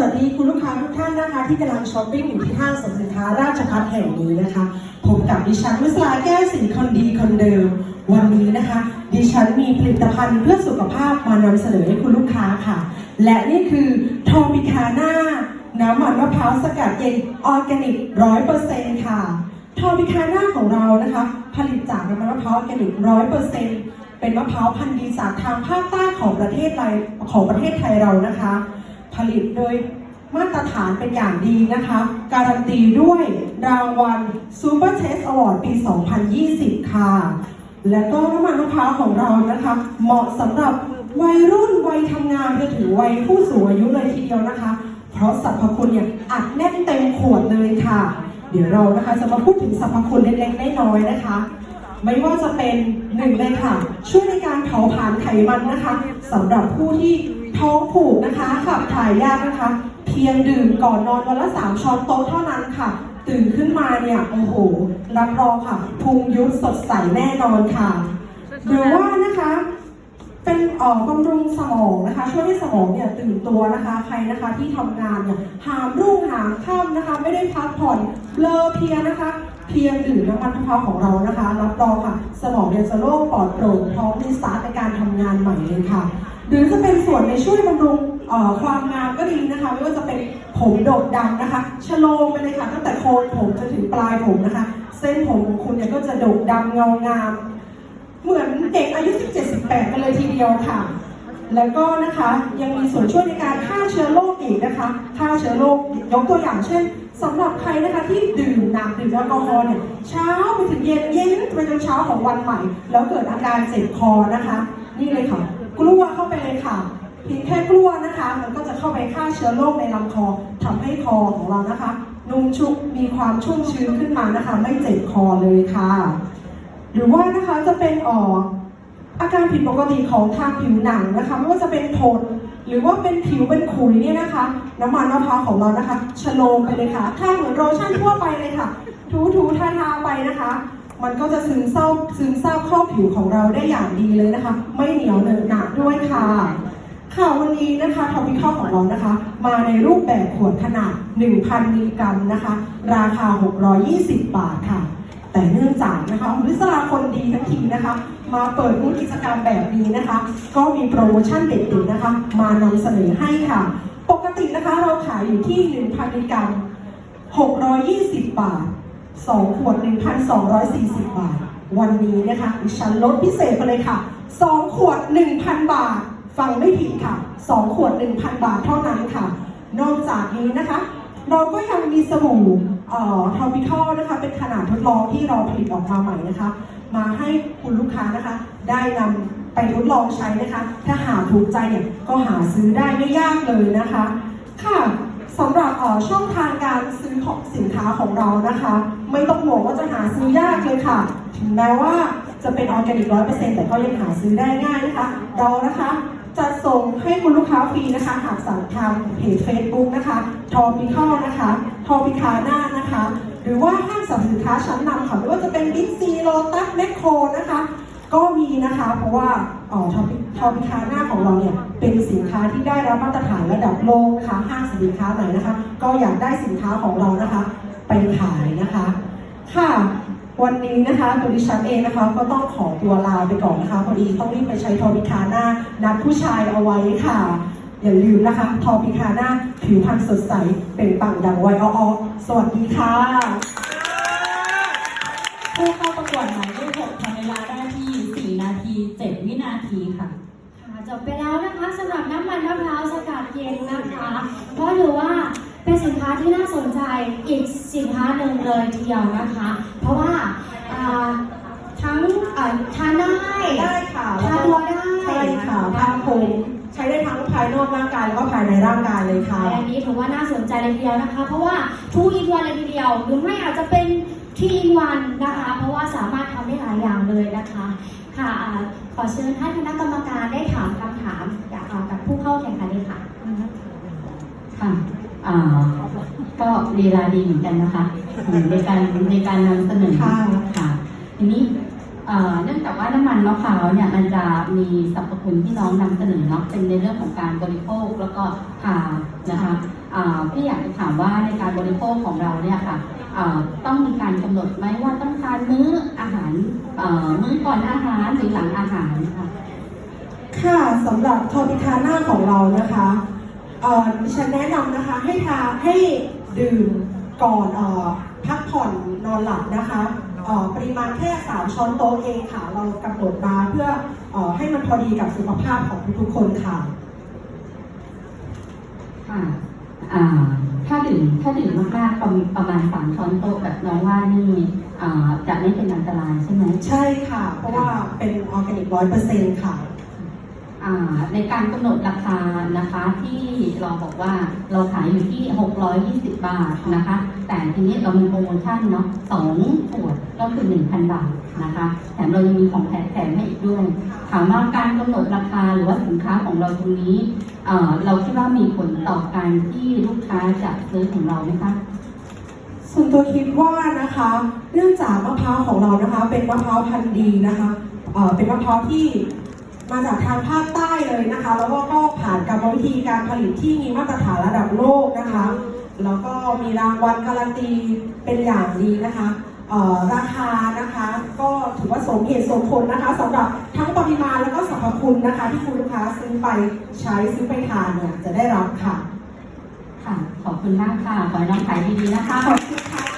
วัสดีคุณลูกค้าทุกท่านนะคะ ที่กำลังช้อปปิ้งอยู่ที่ห้างสรรพสินค้าราชพัฒแห่งนี้นะคะพบกับดิฉันวิศราแก้วสีคนดีคนเดิม วันนี้นะคะ ดิฉันมีผลิตภัณฑ์เพื่อสุขภาพมานำเสนอให้คุณลูกค้าค่ะ และนี่คือทอมิคาน่าน้ำมันมะพร้าวสกัดเย็นออร์แกนิกร้อยเปอร์เซ็นต์ค่ะทอมิคาน่าของเรานะคะ ผลิตจากน้ำมันมะพร้าวออร์แกนิกร้อยเปอร์เซ็นต์เป็นมะพร้าวพันธุ์ดีจากทางภาคใต้ของประเทศไทยของประเทศไทยเรานะคะ ผลิตโดยมาตรฐานเป็นอย่างดีนะคะ การันตีด้วยรางวัล Super Taste Award ปี 2020 ค่ะ และก็น้ำมันมะพร้าวของเรานะคะ เหมาะสำหรับวัยรุ่นวัยทำงานจนถึงวัยผู้สูงอายุเลยทีเดียวนะคะ เพราะสรรพคุณเนี่ยอัดแน่นเต็มขวดเลยค่ะ เดี๋ยวเรานะคะจะมาพูดถึงสรรพคุณเล็กๆน้อยๆนะคะ ไม่ว่าจะเป็นหนึ่งเลยค่ะ ช่วยในการเผาผลาญไขมันนะคะสำหรับผู้ที่ ท้องผูกนะคะขับถ่ายยากนะคะ เพียงดื่มก่อนนอนวันละสามช้อนโต๊ะเท่านั้นค่ะ ตื่นขึ้นมาเนี่ยโอ้โหรับรองค่ะพุงยุบสดใสแน่นอนค่ะ หรือว่านะคะ เป็นเอ่อบำรุงสมองนะคะ ช่วยให้สมองเนี่ยตื่นตัวนะคะ ใครนะคะที่ทำงานเนี่ยหามรุ่งหามค่ำนะคะ ไม่ได้พักผ่อนเลอเพลียนะคะ เพียงดื่มน้ำมันมะพร้าวของเรานะคะ รับรองค่ะ สมองเนี่ยจะโล่งปลอดโปร่งพร้อมรีสตาร์ทในการทำงานใหม่เลยค่ะ หรือจะเป็นส่วนในช่วยบำรุงความงามก็ดีนะคะ ไม่ว่าจะเป็นผมโดกดำนะคะชะโลมไปเลยค่ะตั้งแต่โคนผมจนถึงปลายผมนะคะ เส้นผมของคุณเนี่ยก็จะโดกดำเงางาม เหมือนเด็กอายุ 17-18 กันเลยทีเดียวค่ะ แล้วก็นะคะยังมีส่วนช่วยในการฆ่าเชื้อโรคอีกนะคะฆ่าเชื้อโรคยกตัวอย่างเช่นสำหรับใครนะคะที่ดื่มหนักดื่มแอลกอฮอล์เนี่ยเช้าไปถึงเย็นเย็นไปจนเช้าของวันใหม่ แล้วเกิดอาการเจ็บคอนะคะ นี่เลยค่ะ กลัวเข้าไปเลยค่ะเพียงแค่กลัวนะคะ มันก็จะเข้าไปฆ่าเชื้อโรคในลำคอทำให้คอของเรานะคะ นุ่มชุบมีความชุ่มชื้นขึ้นมานะคะ ไม่เจ็บคอเลยค่ะ หรือว่านะคะจะเป็นอออาการผิดปกติของทางผิวหนังนะคะ ไม่ว่าจะเป็นผดหรือว่าเป็นผิวเป็นขุยเนี่ยนะคะ น้ำมันมะพร้าวของเรานะคะชโลมไปเลยค่ะถ้าเหมือนโลชั่นทั่วไปเลยค่ะ ถูถูทาทาไปนะคะ มันก็จะซึมเศร้าซึมซาเข้าผิวของเราได้อย่างดีเลยนะคะ ไม่เหนียวเหนอะหนะด้วยค่ะ ค่ะวันนี้นะคะทอปิคอลของเรานะคะ มาในรูปแบบขวดขนาด 1,000 มิลลิกรัมนะคะ ราคา 620 บาทค่ะ แต่เนื่องจากนะคะคุณวิศราคนดีทั้งทีนะคะ มาเปิดบูธกิจกรรมแบบนี้นะคะ ก็มีโปรโมชั่นเด็ดๆนะคะ มานำเสนอให้ค่ะ ปกตินะคะเราขายอยู่ที่ 1,000 มิลลิกรัม620 บาท 2 ขวด 1,240 บาท วันนี้นะคะดิฉันลดพิเศษไปเลยค่ะ 2 ขวด 1,000 บาท ฟังไม่ผิดค่ะ 2 ขวด 1,000 บาทเท่านั้นค่ะ นอกจากนี้นะคะ เราก็ยังมีสบู่เอ่อทอปิคอลนะคะ เป็นขนาดทดลองที่เราผลิตออกมาใหม่นะคะ มาให้คุณลูกค้านะคะ ได้นำไปทดลองใช้นะคะ ถ้าหาถูกใจเนี่ยก็หาซื้อได้ไม่ยากเลยนะคะ ค่ะ สำหรับอ่อช่องทางการซื้อของสินค้าของเรานะคะ ไม่ต้องห่วงว่าจะหาซื้อยากเลยค่ะ ถึงแม้ว่าจะเป็นออร์แกนิกร้อยเปอร์เซ็นต์แต่ก็ยังหาซื้อได้ง่ายนะคะ เรานะคะจะส่งให้คุณลูกค้าฟรีนะคะ หากสั่งทางเพจ Facebook นะคะทอปิคอนะคะทอปิคาน่านะคะ หรือว่าห้างสรรพสินค้าชั้นนำค่ะไม่ว่าจะเป็นบิ๊กซีโลตัสแมคโครนะคะ ก็มีนะคะ เพราะว่า ทอปิทอปิคาหน่าของเราเนี่ยเป็นสินค้าที่ได้รับมาตรฐานระดับโลกนะคะห้างสินค้าไหนนะคะ ก็อยากได้สินค้าของเรานะคะ ไปขายนะคะ ค่ะวันนี้นะคะตัวดิฉันเองนะคะก็ต้องขอตัวลาไปก่อนนะคะพอดีต้องรีบไปใช้ทอปิคาหน่านัดผู้ชายเอาไว้ค่ะ อย่าลืมนะคะ ทอปิคาหน่าผิวพรรณสดใสเป็นปังดังไวออสวัสดีค่ะ 7 วินาทีค่ะ ค่ะจบไปแล้วนะคะสำหรับน้ำมันมะพร้าวสกัดเย็นนะคะเพราะถือว่าเป็นสินค้าที่น่าสนใจอีกสินค้าหนึ่งเลยทีเดียวนะคะ เพราะว่าอ่าทั้งอ่าทานได้ได้ค่ะทาตัวได้ใช่ค่ะทาผมใช้ได้ทั้งภายนอกร่างกายแล้วก็ภายในร่างกายเลยค่ะ อันนี้ถือว่าน่าสนใจเลยทีเดียวนะคะ เพราะว่าทูอินวันเลยทีเดียวหรือไม่อาจจะเป็น ทีอินวันนะคะ เพราะว่าสามารถทำได้หลายอย่างเลยนะคะค่ะอ่าขอเชิญท่านคณะกรรมการได้ถามคำถามจากอ่ากับผู้เข้าแข่งขันเลยค่ะค่ะอ่าก็ลีลาดีเหมือนกันนะคะอืมในการในการนำเสนอค่ะค่ะทีนี้เอ่อเนื่องจากว่าน้ำมันมะพร้าวเนี่ยมันจะมีสรรพคุณที่น้องนำเสนอเนาะเป็นในเรื่องของการบริโภคแล้วก็ทานะคะอ่าพี่อยากจะถามว่าในการบริโภคของเราเนี่ยค่ะอ่า ต้องมีการกำหนดไหมว่าต้องทานมื้ออาหารเอ่อมื้อก่อนอาหารหรือหลังอาหารค่ะค่ะสำหรับทอปิคาน่าของเรานะคะเอ่อดิฉันแนะนำนะคะให้ทาให้ดื่มก่อนเอ่อพักผ่อนนอนหลับนะคะเอ่อปริมาณแค่สามช้อนโต๊ะเองค่ะ เรากำหนดมาเพื่อเอ่อให้มันพอดีกับสุขภาพของทุกๆคนค่ะค่ะอ่า ถ้าดื่มถ้าดื่มมากๆประมาณประมาณสามช้อนโต๊ะแบบน้องว่านี่อ่าจะไม่เป็นอันตรายใช่ไหม ใช่ค่ะ เพราะว่าเป็นออร์แกนิกร้อยเปอร์เซ็นต์ค่ะ ในการกำหนดราคานะคะที่เราบอกว่าเราขายอยู่ที่ 620 บาทนะคะ แต่ทีนี้เรามีโปรโมชั่นเนาะสองขวดก็คือ 1,000 บาทนะคะแถมเรายังมีของแถมแถมให้อีกด้วย ถามว่าการกำหนดราคาหรือว่าสินค้าของเราตรงนี้ เราคิดว่ามีผลต่อการที่ลูกค้าจะซื้อของเราไหมคะส่วนตัวคิดว่านะคะ เนื่องจากมะพร้าวของเรานะคะ เป็นมะพร้าวพันธุ์ดีนะคะเป็นมะพร้าวที่ มาจากทางภาคใต้เลยนะคะ แล้วก็ก็ผ่านกรรมวิธีการผลิตที่มีมาตรฐานระดับโลกนะคะ แล้วก็มีรางวัลการันตีเป็นอย่างดีนะคะเอ่อราคานะคะก็ถือว่าสมเหตุสมผลนะคะสำหรับทั้งปริมาณแล้วก็สรรพคุณนะคะ ที่คุณลูกค้าซื้อไปใช้ซื้อไปทานเนี่ยจะได้รับค่ะ ค่ะ ขอบคุณมากค่ะ ขอให้น้องขายดีๆนะคะ ขอบคุณค่ะ